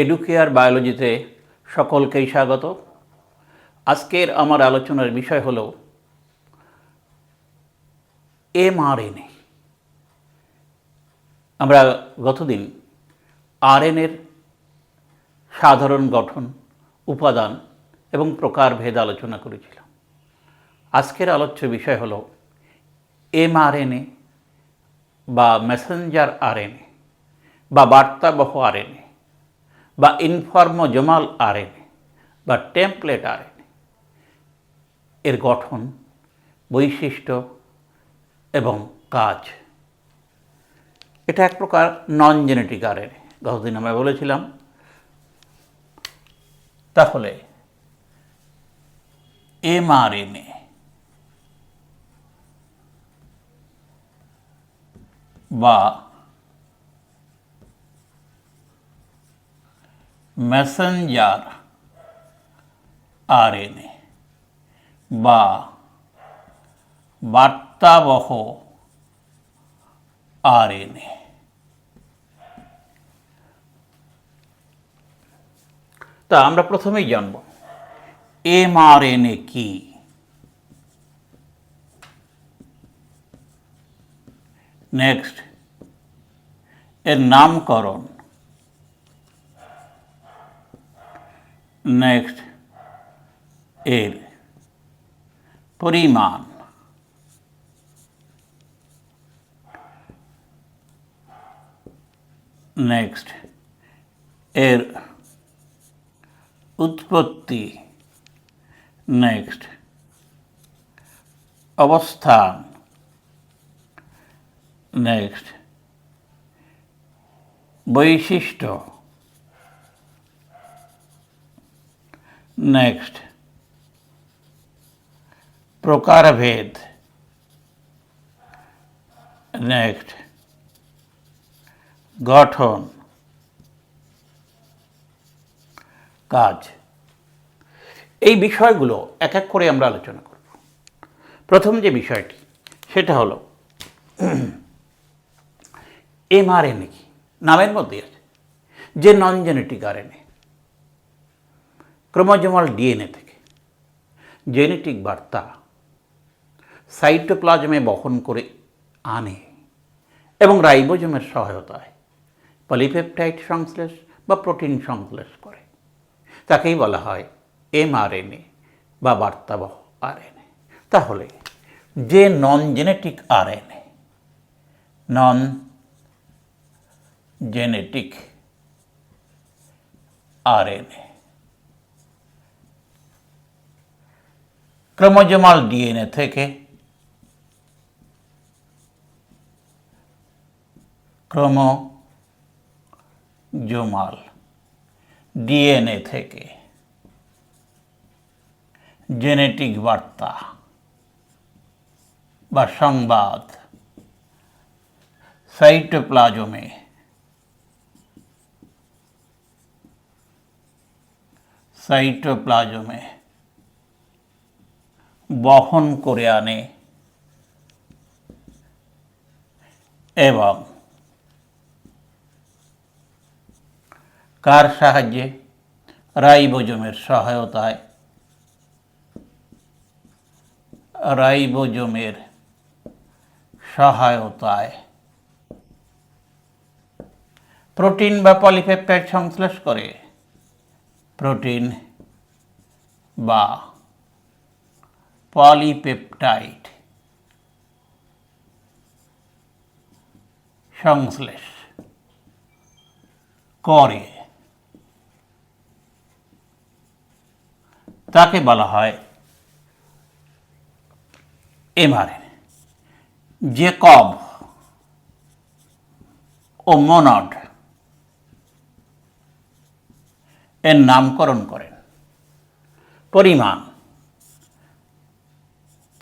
Educare বায়োলজিতে সকলকেই স্বাগত। আজকের আমার আলোচনার বিষয় হল এমআরএনএ আমরা গতদিন আরএনএর সাধারণ গঠন, উপাদান এবং প্রকারভেদ আলোচনা করেছিলাম। আজকের আলোচ্য বিষয় হল এমআরএনএ বা মেসেঞ্জার আরএনএ বা বার্তাবহ আরএনএ বা ইনফর্মোজোমাল আরএনএ বা টেমপ্লেট আরএনএ এর গঠন, বৈশিষ্ট্য এবং কাজ। এটা এক প্রকার নন জেনেটিক আরএনএ গতদিন আমরা বলেছিলাম। তাহলে এমআরএনএ বা মেসেঞ্জার আরএনএ বা বার্তাবহ আরএনএ তা আমরা প্রথমেই জানব এমআরএনএ কি নেক্সট এর নামকরণ নেক্সট এর পরিমাণ। নেক্সট এর উৎপত্তি। নেক্সট অবস্থান। নেক্সট বৈশিষ্ট্য। নেক্সট প্রকারভেদ নেক্সট গঠন কাজ এই বিষয়গুলো এক এক করে আমরা আলোচনা করব। প্রথম যে বিষয়টি, সেটা হলো এমআরএনএ কি? নামের মধ্যে আছে। যে non genetic RNA chromosomal DNA থেকে। জেনেটিক বার্তা সাইটোপ্লাজমে বহন করে আনে এবং রাইবোজোমের সহায়তায় পলিপেপটাইড সংশ্লেষ বা প্রোটিন সংশ্লেষ করে। তাকেই বলা হয় এমআরএনএ বা বার্তাবহ আরএনএ। তাহলে যে non genetic RNA non genetic RNA chromosomal DNA থেকে ক্রোমোজোমাল ডিএনএ থেকে জেনেটিক বার্তা বা সংবাদ সাইটোপ্লাজমে সাইটোপ্লাজমে বহন করে আনে। এবং কার সাহায্যে? রাইবোজোমের সহায়তায়। রাইবোজোমের সহায়তায়। প্রোটিন বা পলিপেপটাইড সংশ্লেষ করে। প্রোটিন বা পলিপেপটাইড সংশ্লেষ। করে। তাকে বলা হয় এমআরএনএ জেকব ও মোনড এর নামকরণ করেন। পরিমাণ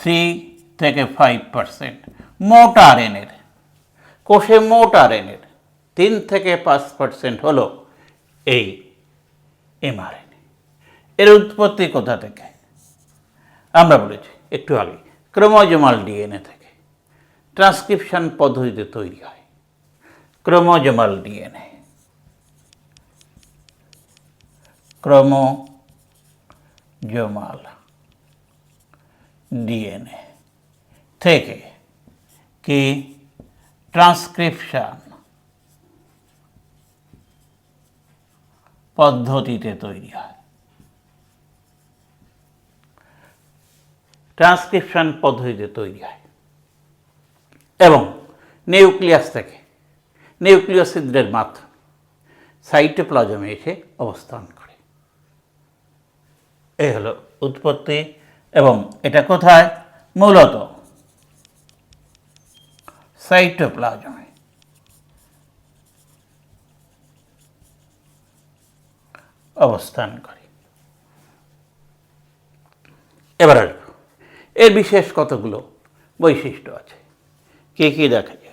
থ্রি থেকে ফাইভ পার্সেন্ট মোট আরএনের কোষে মোট আরএনের তিন থেকে পাঁচ পার্সেন্ট হলো এই এমআরএনএ এর উৎপত্তি কোথা থেকে? আমরা বলেছি, একটু আগে, ক্রোমোজোমাল ডিএনএ থেকে। ট্রান্সক্রিপশন পদ্ধতিতে তৈরি হয় ক্রোমোজোমাল ডিএনএ ক্রোমোজোমাল। ডিএনএ থেকে কি ট্রান্সক্রিপশন পদ্ধতিতে তৈরি হয়? ট্রান্সক্রিপশন পদ্ধতিতে তৈরি হয়। এবং নিউক্লিয়াস থেকে নিউক্লিয় ছিদ্রের মাধ্যমে সাইটোপ্লাজমে এসে অবস্থান করে। এই হলো উৎপত্তি এবং এটা কোথায়? মূলত সাইটোপ্লাজমে। অবস্থান করে। এবার আসব। এর বিশেষ কতগুলো বৈশিষ্ট্য আছে? কে কী দেখা যাক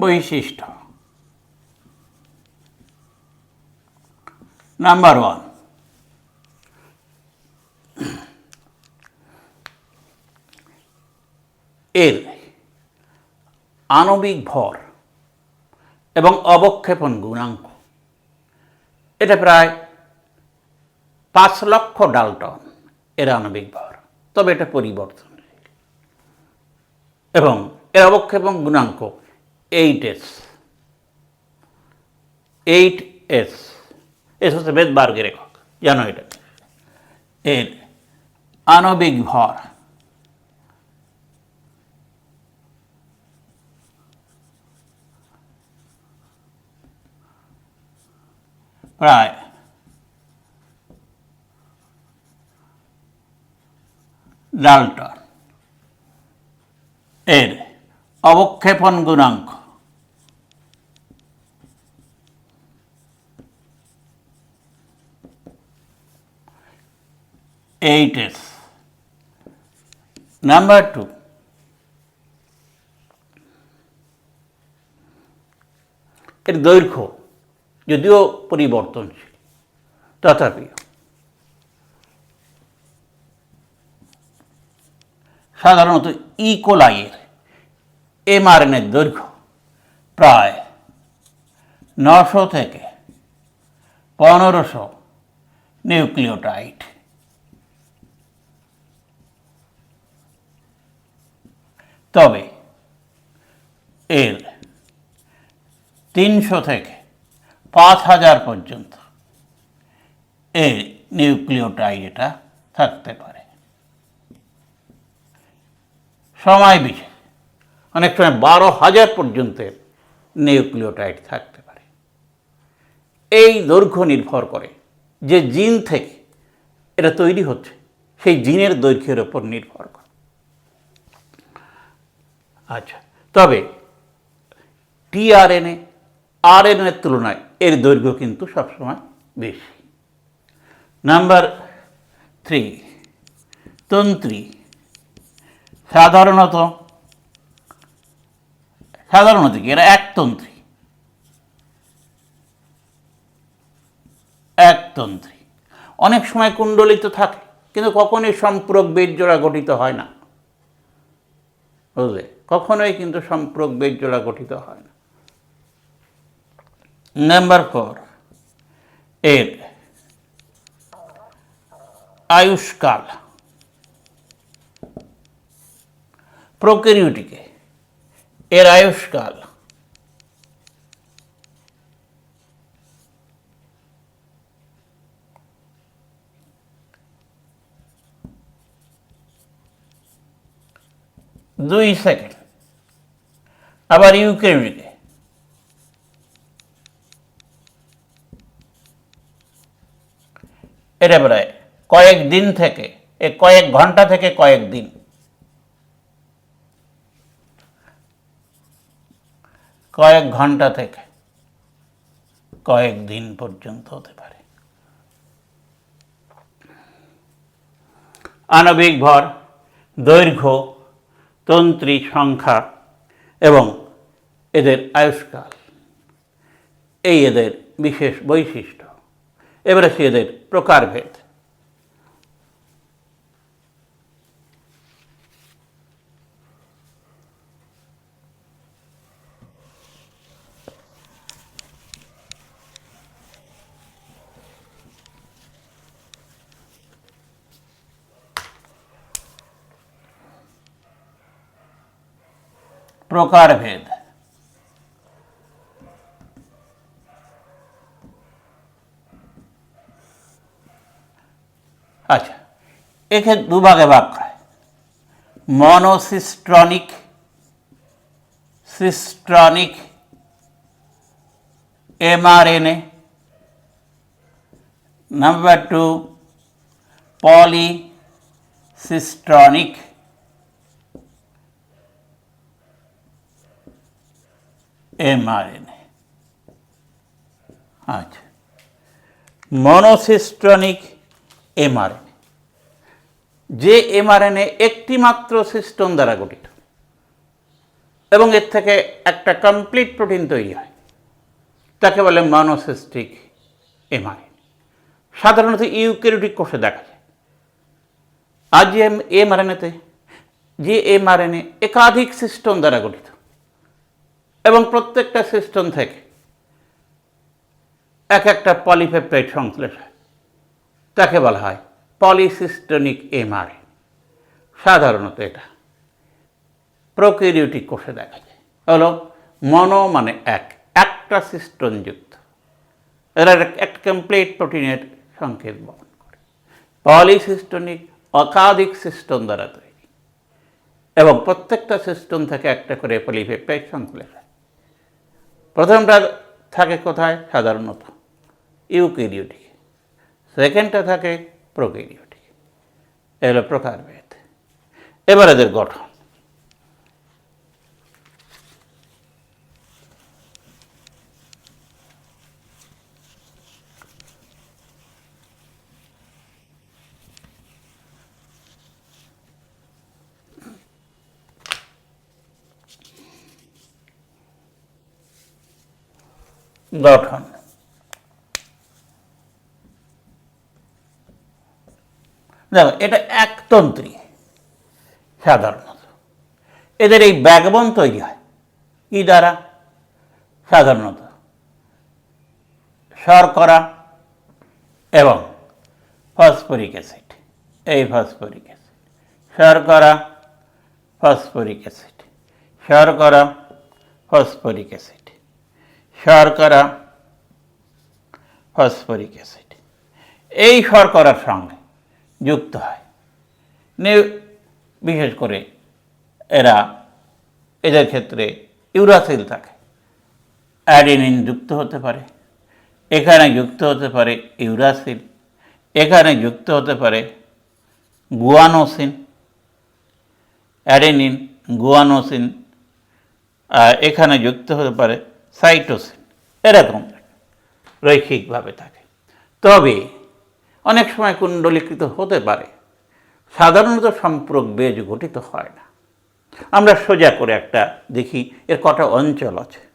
বৈশিষ্ট্য। নাম্বার ওয়ানের আণবিক ভর এবং অবক্ষেপণ গুণাঙ্ক। এটা প্রায় পাঁচ লক্ষ ডালটন এর আণবিক ভর, তবে এটা পরিবর্তন এবং এর অবক্ষেপণ গুণাঙ্ক eight S eight S S হচ্ছে বেদবার্গের একক। জানো এটা? এর আণবিক ভর। প্রায় ডালটন। এর অবক্ষেপণ গুণাঙ্ক। এইট এস নাম্বার টু এর দৈর্ঘ্য যদিও পরিবর্তনশীল, তথাপি। সাধারণত ইকোলাইয়ের এমআরএনের দৈর্ঘ্য প্রায় নশো থেকে পনেরোশো নিউক্লিওটাইড। তবে এর তিনশো থেকে পাঁচ হাজার পর্যন্ত এই নিউক্লিওটাইড এটা থাকতে পারে। সময় বিশেষ অনেক সময় বারো হাজার পর্যন্তের নিউক্লিওটাইড থাকতে পারে। এই দৈর্ঘ্য নির্ভর করে যে জিন থেকে এটা তৈরি হচ্ছে, সেই জিনের দৈর্ঘ্যের ওপর নির্ভর করে। আচ্ছা তবে টিআরএনএ, আরএনএর তুলনায় এর দৈর্ঘ্য কিন্তু সবসময় বেশি। নাম্বার থ্রি, তন্ত্রী, সাধারণত সাধারণত কি? এরা একতন্ত্রী একতন্ত্রী অনেক সময় কুণ্ডলিত থাকে, কিন্তু কখনোই সম্পূরক বীর্যরা গঠিত হয় না। বুঝলে? কখনোই কিন্তু সম্পূরক বীর্যরা গঠিত হয় না। নাম্বার ফোর এর আয়ুষ্কাল। প্রোকেরিউটিকে এর আয়ুষ্কাল দুই সেকেন্ড। আবার ইউক্রেনিকে এটা প্রায় কয়েক দিন থেকে, এ কয়েক ঘণ্টা থেকে কয়েক দিন। কয়েক ঘণ্টা থেকে কয়েক দিন পর্যন্ত হতে পারে। আণবিক ভর, দৈর্ঘ্য, তন্ত্রী সংখ্যা এবং এদের আয়ুষ্কাল। এই এদের বিশেষ বৈশিষ্ট্য। এবারে সে এদের প্রকারভেদ। প্রকারভেদ আচ্ছা একে দুভাগে ভাগ করা monocistronic cistronic mRNA number two polycistronic. MRNA আচ্ছা। মনোসিস্ট্রনিক এমআরএনএ যে এমআরএনএ একটি মাত্র সিস্টম দ্বারা গঠিত এবং এর থেকে একটা কমপ্লিট প্রোটিন তৈরি হয়, তাকে বলে মনোসিস্টিক এমআরএনএ সাধারণত ইউক্যারিওটিক কোষে দেখা যায়। আজ যে এমআরএনএতে যে এমআরএনএ একাধিক সিস্টম দ্বারা গঠিত এবং প্রত্যেকটা সিস্টেম থেকে এক একটা পলিপেপটাইড সংশ্লেষ হয়। তাকে বলা হয় পলিসিস্টনিক এমআরএ সাধারণত এটা। প্রোকেরিওটিক কোষে দেখা যায়। হলো মনো মানে এক, একটা সিস্টনযুক্ত এরা এক কমপ্লিট প্রোটিনের সংকেত বহন করে। পলিসিস্টনিক একাধিক সিস্টেম দ্বারা তৈরি। এবং প্রত্যেকটা সিস্টেম থেকে একটা করে পলিপেপটাইড সংশ্লেষ প্রথমটা থাকে কোথায়? সাধারণত ইউকেরিওটিক সেকেন্ডটা থাকে প্রোকেরিওটিক এগুলো প্রকারভেদ। এবার এদের গঠন। গঠন। দেখো, এটা একতন্ত্রী সাধারণত। এদের এই ব্যাকবন তৈরি হয়। কি দ্বারা? সাধারণত শর্করা এবং ফসফরিক অ্যাসিড। এই ফসফরিক অ্যাসিড। শর্করা, ফসফরিক অ্যাসিড। শর্করা, ফসফরিক অ্যাসিড। শর্করা, ফসফরিক অ্যাসিড। এই শর্করার সঙ্গে যুক্ত হয়। বিশেষ করে এরা এদের ক্ষেত্রে ইউরাসিল থাকে। অ্যাডিনিন যুক্ত হতে পারে। এখানে যুক্ত হতে পারে ইউরাসিল। এখানে যুক্ত হতে পারে গুয়ানোসিন। অ্যাডেনিন, গুয়ানোসিন এখানে যুক্ত হতে পারে সাইটোসিন, এরকম রৈখিকভাবে থাকে। তবে অনেক সময় কুণ্ডলীকৃত হতে পারে। সাধারণত সম্পূরক বেজ গঠিত হয় না। আমরা সোজা করে একটা দেখি, এর কটা অঞ্চল আছে।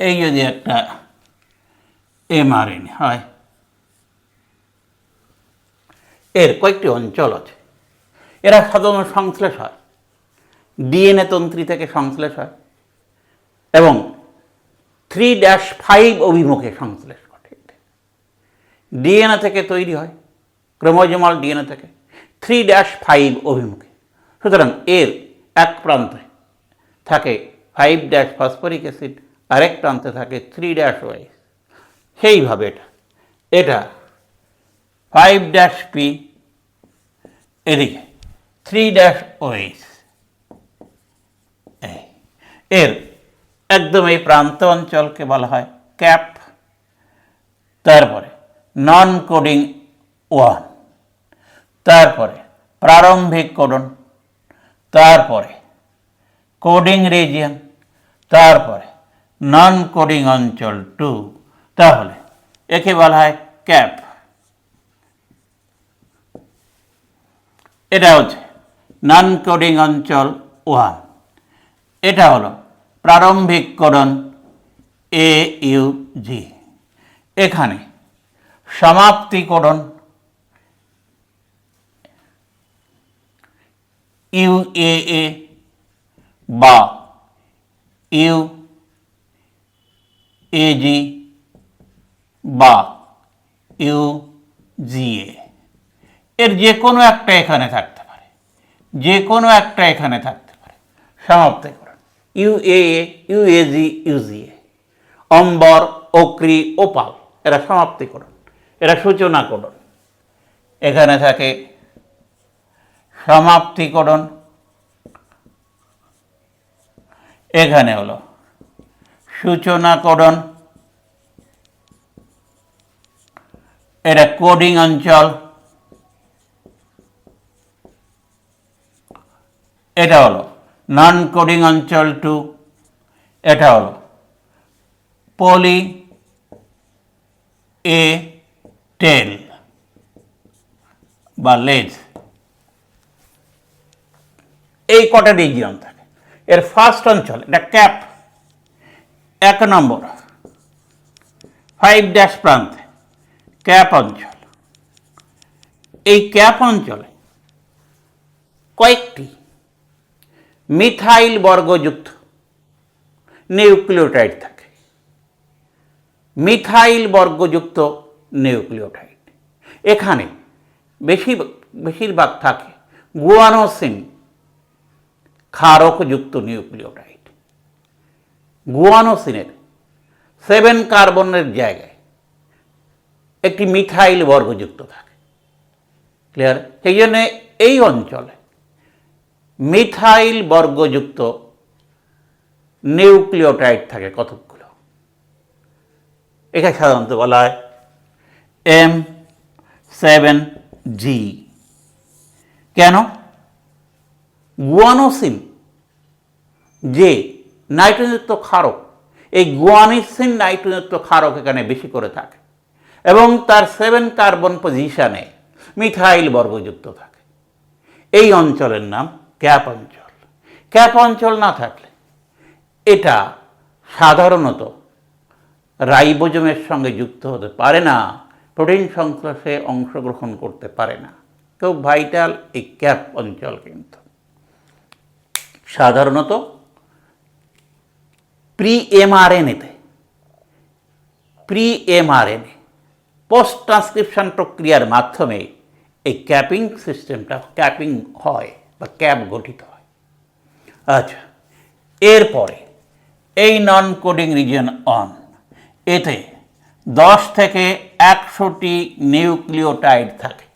এই যদি একটা এমআরএনএ হয় এর কয়েকটি অঞ্চল আছে এরা সাধারণত সংশ্লেষ হয় ডিএনএ তন্ত্রী থেকে সংশ্লেষ হয় এবং থ্রি ড্যাশ ফাইভ অভিমুখে সংশ্লেষ ঘটে ডিএনএ থেকে তৈরি হয় ক্রোমোজোমাল ডিএনএ থেকে থ্রি ড্যাশ ফাইভ অভিমুখে সুতরাং এর এক প্রান্তে থাকে ফাইভ ড্যাশ ফসফরিক অ্যাসিড আরেক প্রান্তে থাকে থ্রি ড্যাশ ওয়াইস সেইভাবে এটা। এটা ফাইভ ড্যাশ পি এদিকে থ্রি ড্যাশ ওয়েস এর একদম এই প্রান্ত অঞ্চলকে বলা হয় ক্যাপ। তারপরে নন কোডিং ওয়ান তারপরে প্রারম্ভিক কোডন তারপরে কোডিং রিজিয়ন তারপরে নন কোডিং অঞ্চল টু তাহলে একে বলা হয় ক্যাপ। এটা হচ্ছে নন কোডিং অঞ্চল ওয়ান এটা হলো প্রারম্ভিক করণ এ ইউ জি এখানে সমাপ্তিকরণ ইউ এ বা ইউ এ জি বা ইউ জি এ এর যে কোনো একটা এখানে থাকতে পারে। যে কোনো একটা এখানে থাকতে পারে। সমাপ্তিকরণ you G A Ambar, অক্রি, opal, এরা সমাপ্তিকরণ এরা সূচনা সূচনাকরণ এখানে থাকে সমাপ্তিকরণ এখানে হলো সূচনাকরণ। এটা কোডিং অঞ্চল। এটা হলো নন কোডিং অঞ্চল টু এটা হলো পলি এ টেল বা লেজ এই কটা রিজিয়ন থাকে। এর ফার্স্ট অঞ্চল, এটা ক্যাপ এক নম্বর। ফাইভ ড্যাশ প্রান্তে ক্যাপ অঞ্চল। এই ক্যাপ অঞ্চলে কয়েকটি মিথাইল বর্গযুক্ত নিউক্লিওটাইড থাকে। মিথাইল বর্গযুক্ত নিউক্লিওটাইড। এখানে বেশি বেশিরভাগ থাকে গুয়ানোসিন ক্ষারকযুক্ত নিউক্লিওটাইড। গুয়ানোসিনের সেভেন কার্বনের জায়গায় একটি মিথাইল বর্গযুক্ত থাকে। ক্লিয়ার? সেই জন্যে এই অঞ্চলে মিথাইল বর্গযুক্ত নিউক্লিওটাইড থাকে কতকগুলো? এখানে সাধারণত বলা হয় এম সেভেন জি। কেন? গুয়ানোসিন যে নাইট্রোজেনযুক্ত ক্ষারক। এই গুয়ানিসিন নাইট্রোজেনযুক্ত ক্ষারক এখানে বেশি করে থাকে এবং তার সেভেন কার্বন পজিশনে মিথাইল বর্গযুক্ত থাকে। এই অঞ্চলের নাম ক্যাপ অঞ্চল। ক্যাপ অঞ্চল না থাকলে এটা সাধারণত রাইবোজমের সঙ্গে যুক্ত হতে পারে না, প্রোটিন সংশ্লেষে অংশগ্রহণ করতে পারে না। খুব ভাইটাল এই ক্যাপ অঞ্চল কিন্তু। সাধারণত প্রি এমআরএনএতে প্রি এমআরএনএ পোস্ট ট্রান্সক্রিপশন প্রক্রিয়ার মাধ্যমে এই ক্যাপিং সিস্টেমটা ক্যাপিং হয় বা ক্যাপ গঠিত হয়। আচ্ছা এরপরে এই নন কোডিং রিজন অন এতে দশ থেকে একশোটি নিউক্লিওটাইড থাকে।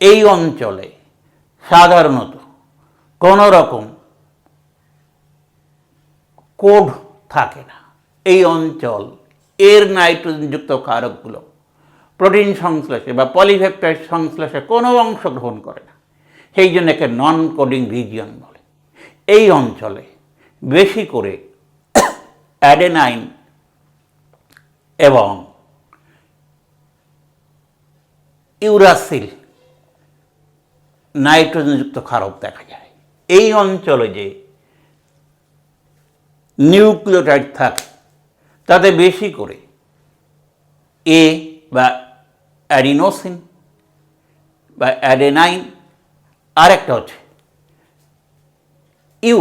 এই অঞ্চলে সাধারণত কোনো রকম কোড থাকে না। এই অঞ্চল, এর নাইট্রোজেনযুক্ত কারকগুলো প্রোটিন সংশ্লেষে বা পলিপেপটাইড সংশ্লেষে কোনো অংশগ্রহণ করে না। সেই জন্য একে নন কোডিং রিজিয়ন বলে। এই অঞ্চলে বেশি করে অ্যাডেনাইন এবং ইউরাসিল নাইট্রোজেনযুক্ত ক্ষারক দেখা যায়। এই অঞ্চলে যে নিউক্লিওটাইড থাকে। তাতে বেশি করে এ বা অ্যাডিনোসিন বা অ্যাডেনাইন আর একটা হচ্ছে ইউ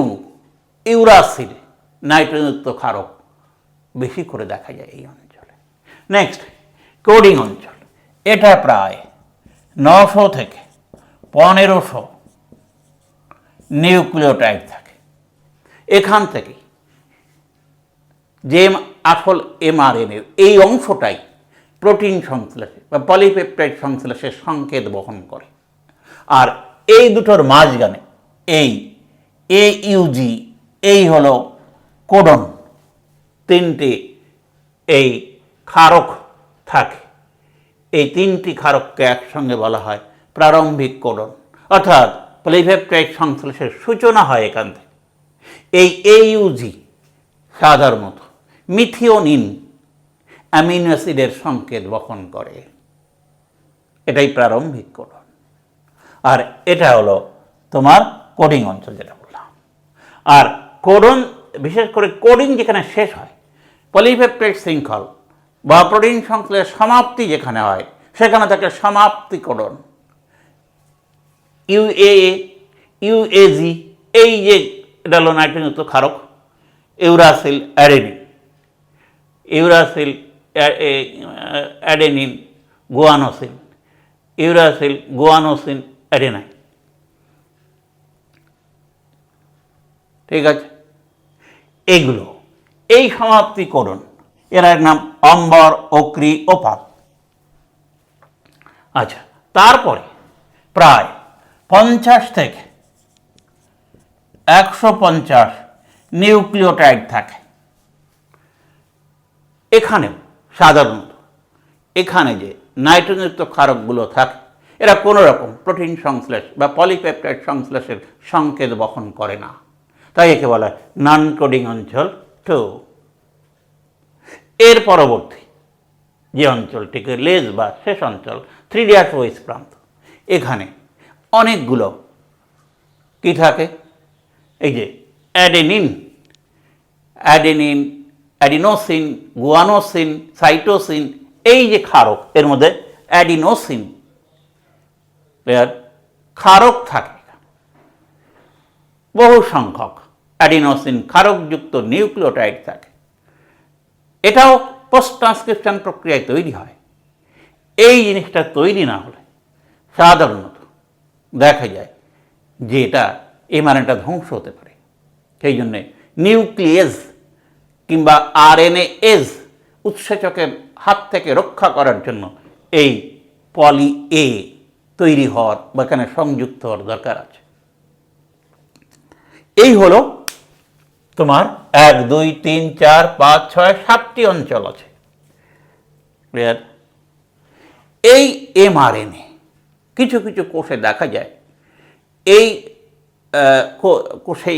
ইউরাসিল নাইট্রোজেনযুক্ত ক্ষারক বেশি করে দেখা যায় এই অঞ্চলে। নেক্সট কোডিং অঞ্চল। এটা প্রায় নশো থেকে পনেরোশো নিউক্লিওটাইড থাকে। এখান থেকে যে আসল এমআরএনএ এই অংশটাই প্রোটিন সংশ্লেষে বা পলিপেপটাইড সংশ্লেষের সংকেত বহন করে। আর এই দুটোর মাঝখানে এই এ ইউজি এই হলো কোডন, তিনটি এই ক্ষারক থাকে। এই তিনটি ক্ষারককে একসঙ্গে বলা হয় প্রারম্ভিক কোডন। অর্থাৎ পলিপেপটাইড সংশ্লেষের সূচনা হয় এখান থেকে। এই এইউজি সাধারণত মিথিওনিন অ্যামিনো অ্যাসিডের সংকেত বহন করে। এটাই প্রারম্ভিক কোডন। আর এটা হলো তোমার কোডিং অঞ্চল যেটা বললাম। আর কোডন, বিশেষ করে কোডিং যেখানে শেষ হয়, পলিপেপটাইড শৃঙ্খল বা প্রোটিন সংশ্লেষের সমাপ্তি যেখানে হয়, সেখানে থাকে সমাপ্তি কোডন। ইউএ ইউএজি এই যে এটা হলো নাইট্রোজেনযুক্ত ক্ষারক uracil adenine uracil adenine guanosine uracil guanosine adenine. ঠিক আছে? এগুলো, এই সমাপ্তিকরণ, এর নাম অম্বর, অক্রি ওপাল আচ্ছা তারপরে প্রায় পঞ্চাশ থেকে একশো পঞ্চাশ নিউক্লিওটাইড থাকে। এখানেও সাধারণত, এখানে যে নাইট্রোজেনযুক্ত ক্ষারকগুলো থাকে, এরা কোনো রকম প্রোটিন সংশ্লেষ বা পলিপেপটাইড সংশ্লেষের সংকেত বহন করে না। তাই একে বলা হয় নন কোডিং অঞ্চল টু এর পরবর্তী যে অঞ্চলটিকে লেজ বা শেষ অঞ্চল থ্রি ডিয়ার ওয়েস প্রান্ত, এখানে অনেকগুলো কি থাকে? এই যে adenine adenine adenosine, guanosine, cytosine, এই যে ক্ষারক, এর মধ্যে অ্যাডিনোসিন এর ক্ষারক থাকে। বহু সংখ্যক অ্যাডিনোসিন ক্ষারকযুক্ত নিউক্লিওটাইড থাকে। এটাও পোস্ট ট্রান্সক্রিপশন প্রক্রিয়ায় তৈরি হয়। এই জিনিসটা তৈরি না হলে সাধারণত দেখা যায় যে এটা এমআরএনটা ধ্বংস হতে পারে। সেই জন্যে নিউক্লিয়েজ কিংবা আরএনএ এজ উৎসেচকের হাত থেকে রক্ষা করার জন্য এই পলি এ তৈরি হওয়ার বা এখানে সংযুক্ত হওয়ার দরকার আছে। এই হলো তোমার এক, দুই, তিন, চার, পাঁচ, ছয়, সাতটি অঞ্চল আছে। ক্লিয়ার এই এমআরএনএ, কিছু কিছু কোষে দেখা যায়। এই কোষে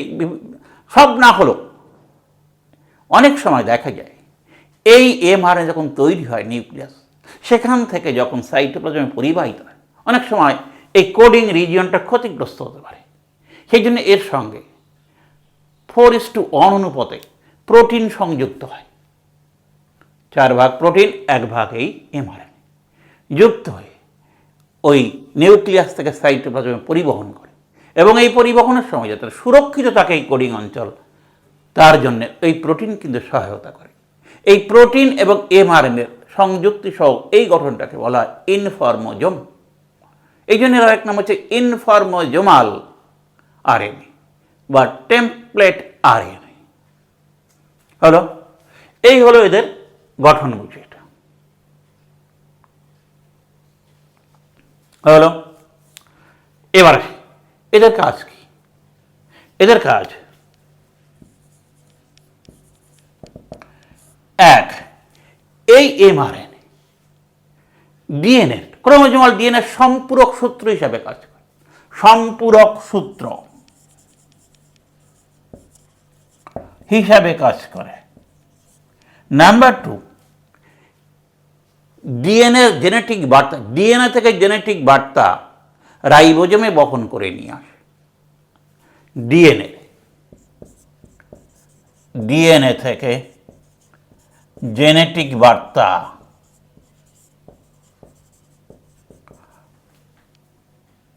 সব না হলেও অনেক সময় দেখা যায়, এই এমআরএনএ যখন তৈরি হয় নিউক্লিয়াস, সেখান থেকে যখন সাইটোপ্লাজমে পরিবাহিত হয়, অনেক সময় এই কোডিং রিজিয়নটা ক্ষতিগ্রস্ত হতে পারে। সেই জন্য এর সঙ্গে ফোর ইস টু ওয়ান অনুপাতে প্রোটিন সংযুক্ত হয়। চার ভাগ প্রোটিন, এক ভাগ এই এমআরএনএ যুক্ত হয়ে ওই নিউক্লিয়াস থেকে সাইটোপ্লাজমে পরিবহন করে। এবং এই পরিবহনের সময় যাতে সুরক্ষিত থাকে এই কোডিং অঞ্চল তার জন্য এই প্রোটিন কিন্তু সহায়তা করে। এই প্রোটিন এবং এমআরএনএর সংযুক্তি সহ এই গঠনটাকে বলা হয় ইনফর্মোজোম। এই জন্য এর এক নাম হচ্ছে ইনফর্মোজোমাল আরএনএ বা টেমপ্লেট আরএনএ। হলো, এই হলো এদের গঠন এটা হলো, এবার এদের কাজ কি? এদের কাজ এক, এই এমআরএনএ ডিএনএ ক্রোমোজোমাল ডিএনএ সম্পূরক সূত্র হিসাবে কাজ করে। সম্পূরক সূত্র হিসাবে কাজ করে। নাম্বার টু ডিএনএ জেনেটিক বার্তা ডিএনএ থেকে জেনেটিক বার্তা রাইবোজোমে বহন করে নিয়ে আসে। ডিএনএ ডিএনএ থেকে জেনেটিক বার্তা।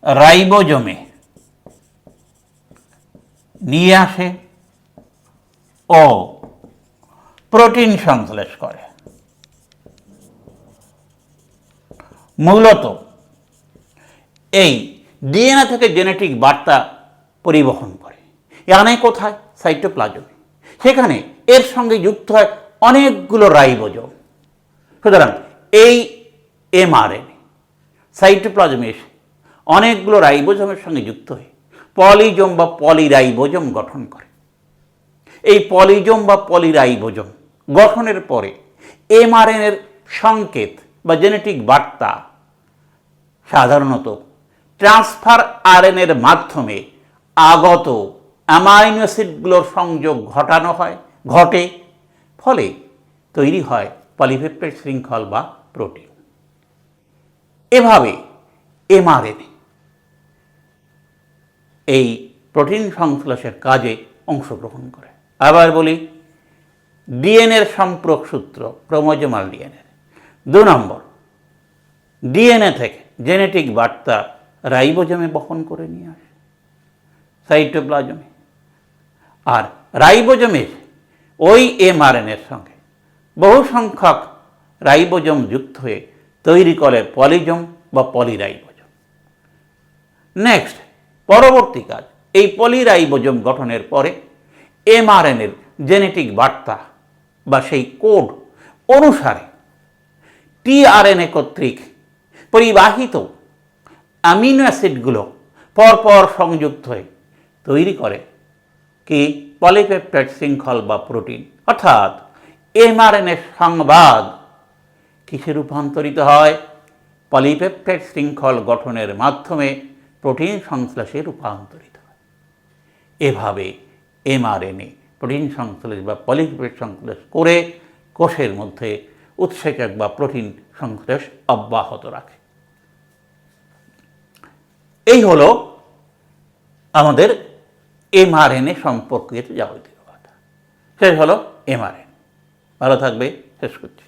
রাইবোজোমে নিয়ে আসে ও প্রোটিন সংশ্লেষ করে। মূলত এই ডিএনএ থেকে জেনেটিক বার্তা পরিবহন করে। এখানে কোথায়? সাইটোপ্লাজমে। সেখানে এর সঙ্গে যুক্ত হয় অনেকগুলো রাইবোজোম। সুতরাং এই এমআরএনএ সাইটোপ্লাজমে এসে অনেকগুলো রাইবোজোমের সঙ্গে যুক্ত হয়ে পলিজোম বা পলিরাইবোজোম গঠন করে। এই পলিজোম বা পলিরাইবোজোম গঠনের পরে এমআরএনএর সংকেত বা জেনেটিক বার্তা সাধারণত ট্রান্সফার আরএনএর মাধ্যমে আগত অ্যামাইনো অ্যাসিডগুলোর সংযোগ ঘটানো হয়, ঘটে ফলে তৈরি হয় পলিপেপটাইড শৃঙ্খল বা প্রোটিন। এভাবে এমআরএনএ এই প্রোটিন সংশ্লেষের কাজে অংশগ্রহণ করে। আবার বলি, ডিএনএর সম্পর্ক সূত্র, ক্রোমোজোমাল ডিএনএ। দু নম্বর, ডিএনএ থেকে জেনেটিক বার্তা রাইবোজমে বহন করে নিয়ে আসে, সাইটোপ্লাজমে। আর রাইবোজমে ওই এম এমআরএনএর সঙ্গে। বহু সংখ্যক রাইবোজম যুক্ত হয়ে তৈরি করে পলিজম বা পলিরাইবোজম। নেক্সট পরবর্তী কাজ, এই পলিরাইবোজম গঠনের পরে এমআরএনএর জেনেটিক বার্তা বা সেই কোড অনুসারে টিআরএনএ কর্তৃক পরিবাহিত অ্যামিনো অ্যাসিডগুলো পরপর সংযুক্ত হয়ে তৈরি করে কি? পলিপেপটাইড শৃঙ্খল বা প্রোটিন। অর্থাৎ এমআরএনএ সংবাদ কিসে রূপান্তরিত হয়? পলিপেপটাইড শৃঙ্খল গঠনের মাধ্যমে প্রোটিন সংশ্লেষে রূপান্তরিত হয়। এভাবে এমআরএনএ, প্রোটিন সংশ্লেষ বা পলিপেপটাইড সংশ্লেষ করে কোষের মধ্যে উৎসেচক বা প্রোটিন সংশ্লেষ অব্যাহত রাখে। এই হলো আমাদের এমআরএনএ সম্পর্কিত যাবতীয় কথা। শেষ হলো এমআরএন। ভালো থাকবে। শেষ করছি।